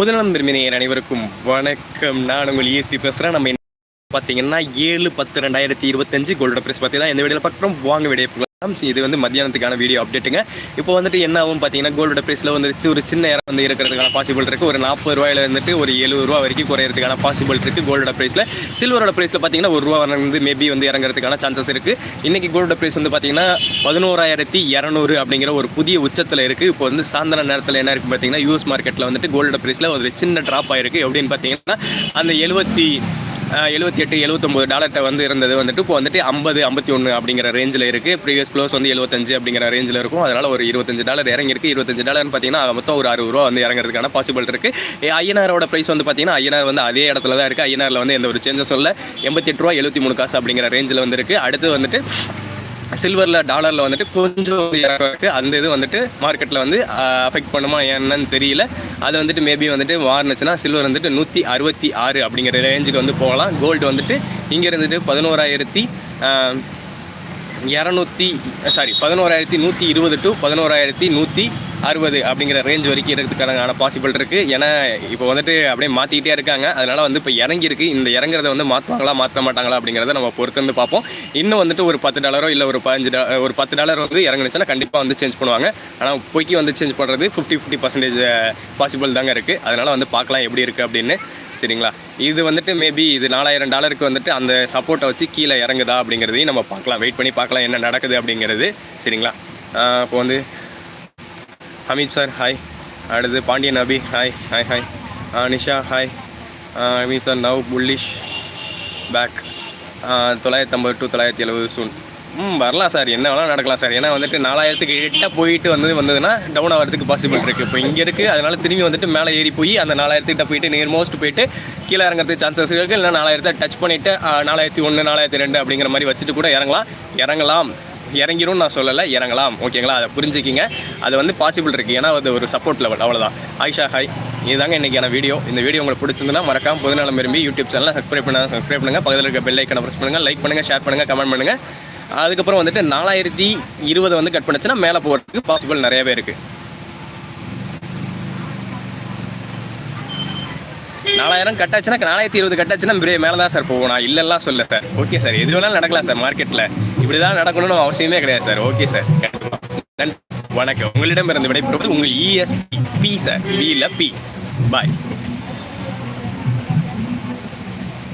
புதுநலம் விரும்பினர் அனைவருக்கும் வணக்கம். நான் உங்கள் இஎஸ்பி பேசுகிறேன் நம்ம என்ன பார்த்தீங்கன்னா ஏழு பத்து ரெண்டாயிரத்தி இருபத்தஞ்சு கோல்டு ப்ரைஸ் பற்றி தான் இந்த வீடியோவில் பார்க்குறோம். வாங்க வீடியோ இது வந்து மத்தியானத்துக்கான வீடியோ அப்டேட்டுங்க இப்போ வந்துட்டு என்ன ஆகும் பார்த்தீங்கன்னா கோல்டு ப்ரைஸில் வந்துருச்சு. ஒரு சின்ன இடம் வந்து இருக்கிறதுக்கான பாசிபிள் இருக்குது ஒரு நாற்பது ரூபாயில இருந்துட்டு ஒரு எழுபது ரூபா வரைக்கும் குறையிறதுக்கான பாசிபிள் இருக்குது கோல்டோட ப்ரைஸில் சில்வரோட ப்ரைஸில் பார்த்தீங்கன்னா ஒரு ரூபா வந்து மேபி வந்து இறங்குறதுக்கான சான்சஸ் இருக்குது இன்றைக்கி கோல்டோட ப்ரைஸ் வந்து பார்த்தீங்கன்னா பதினோராயிரத்தி இரநூறு அப்படிங்கிற ஒரு புதிய உச்சத்தில் இருக்குது இப்போ வந்து சாயந்தர நேரத்தில் என்ன இருக்குது பார்த்தீங்கன்னா யூஎஸ் மார்க்கெட்டில் வந்துட்டு கோல்டோட ப்ரைஸில் ஒரு சின்ன ட்ராப் ஆயிருக்கு. எப்படின்னு பார்த்தீங்கன்னா அந்த எழுபத்தி எழுபத்தி எட்டு எழுபத்தொம்பது டாலர்கிட்ட வந்து இருந்தது வந்துட்டு இப்போ வந்துட்டு ஐம்பது ஐம்பத்தி ஒன்று அப்படிங்கிற ரேஞ்சில் இருக்குது ப்ரீவியஸ் க்ளோஸ் வந்து எழுபத்தஞ்சு அப்படிங்கிற ரேஞ்சில் இருக்கும். அதனால் ஒரு இருபத்தஞ்சு டாலர் இறங்கிருக்கு இருபத்தஞ்சு டாலர்னு பார்த்தீங்கன்னா மொத்தம் ஒரு அறுபது ரூபா வந்து இறங்குறதுக்கான பாசிபிள் இருக்குது ஐயனாரோட ப்ரைஸ் வந்து பார்த்தீங்கன்னா ஐயனார் வந்து அதே இடத்துல தான் இருக்குது ஐயனாரில் வந்து எந்த ஒரு சேஞ்சஸும் இல்லை எண்பத்தெட்டு ரூபா எழுபத்தி மூணு காசு அப்படிங்கிற ரேஞ்சில் வந்து இருக்குது அடுத்து வந்துட்டு சில்வரில் டாலரில் வந்துட்டு கொஞ்சம் இறக்கு இருக்குது அந்த இது வந்துட்டு மார்க்கெட்டில் வந்து அஃபெக்ட் பண்ணுமா என்னன்னு தெரியல. அது வந்துட்டு மேபி வந்துட்டு வார்னுச்சுன்னா சில்வர் வந்துட்டு நூற்றி அறுபத்தி ஆறு அப்படிங்கிற ரேஞ்சுக்கு வந்து போகலாம். கோல்டு வந்துட்டு இங்கே இருந்துட்டு பதினோராயிரத்தி இரநூத்தி சாரி பதினோராயிரத்தி நூற்றி இருபது டு பதினோராயிரத்தி நூற்றி அறுபது அப்படிங்கிற ரேஞ்ச் வரைக்கும் இருக்கிறதுக்கான பாசிபிள் இருக்குது ஏன்னா இப்போ வந்துட்டு அப்படியே மாற்றிக்கிட்டே இருக்காங்க. அதனால் வந்து இப்போ இறங்கியிருக்கு. இந்த இறங்குறத வந்து மாற்றுவாங்களா மாற்ற மாட்டாங்களா அப்படிங்கிறத நம்ம பொறுத்து வந்து பார்ப்போம். இன்னும் வந்துட்டு ஒரு பத்து டாலரோ இல்லை ஒரு பதினஞ்சு டா ஒரு பத்து டாலர் வந்து இறங்குனுச்சுன்னா கண்டிப்பாக வந்து சேஞ்ச் பண்ணுவாங்க. ஆனால் இப்போக்கி வந்து சேஞ்ச் பண்ணுறது ஃபிஃப்டி ஃபிஃப்டி பர்சன்டேஜ் பாசிபிள் தாங்க இருக்குது அதனால் வந்து பார்க்கலாம் எப்படி இருக்குது அப்படின்னு. சரிங்களா? இது வந்துட்டு மேபி இது நாலாயிரம் டாலருக்கு வந்துட்டு அந்த சப்போர்ட்டை வச்சு கீழே இறங்குதா அப்படிங்கிறதையும் நம்ம பார்க்கலாம். வெயிட் பண்ணி பார்க்கலாம் என்ன நடக்குது அப்படிங்கிறது. சரிங்களா? இப்போ வந்து ஹமீத் சார் ஹாய் அடுத்து Pandian Abhi hi hi hi Nisha hi Hameed sir now bullish back தொள்ளாயிரத்தி ஐம்பது டு தொள்ளாயிரத்தி எழுபது சூன் ம் வரலாம் சார். என்ன வேணாலும் நடக்கலாம் சார். ஏன்னா வந்துட்டு நாலாயிரத்துக்கு எட்டாக போயிட்டு வந்து வந்ததுன்னா டவுன் ஆகிறதுக்கு பாசிபிள் இருக்குது இப்போ இங்கே இருக்குது அதனால் திரும்பி வந்துட்டு மேலே ஏறி போய் அந்த நாலாயிரத்துக்கிட்ட போயிட்டு நியர் மோஸ்ட் போயிட்டு கீழே இறங்குறதுக்கு சான்சஸ் இருக்குது இல்லை நாலாயிரத்தை டச் பண்ணிவிட்டு நாலாயிரத்தி ஒன்று நாலாயிரத்தி ரெண்டு அப்படிங்கிற மாதிரி வச்சுட்டு கூட இறங்கலாம். இறங்கலாம். இறங்கிரும் நான் சொல்லலை இறங்கலாம். ஓகேங்களா அதை புரிஞ்சுக்கிங்க. அது வந்து பாசிபிள் இருக்குது ஏன்னா அது ஒரு சப்போர்ட் லெவல் அவ்வளோதான் ஆயிஷா ஹாய் இதுதாங்க இன்றைக்கான வீடியோ இந்த வீடியோ உங்களுக்கு பிடிச்சிருந்தா மறக்காம பொதுநலம் விரும்பி யூடியூப் சேனலில் சப்ஸ்கிரைப் பண்ண சப்ஸ்கிரைப் பண்ணுங்கள் பக்கத்தில் இருக்க பெல் ஐக்கனை ப்ரெஸ் பண்ணுங்கள் லைக் பண்ணுங்கள் ஷேர் பண்ணுங்கள் கமெண்ட் பண்ணுங்கள் அதுக்கப்புறம் வந்துட்டு நாலாயிரத்தி இருபது வந்து கட் பண்ணுச்சுன்னா மேலே போகிறதுக்கு பாசிபிள் நிறையவே இருக்குது நாலாயிரம் கட்டாச்சுன்னா நாலாயிரத்தி இருபது கட்டாச்சுன்னா மேலே தான் சார் போகும் நான் இல்லைல்லாம் சொல்ல சார். Okay sir. எது வேணாலும் நடக்கலாம் சார் மார்க்கெட்டில் இப்படி தான் நடக்கணும்னு அவசியமே கிடையாது சார். Okay sir. வணக்கம். உங்களிடம் இருந்து விடைபெறுவது உங்கள் இஎஸ்பி பி சார் பி இல்ல பி பாய்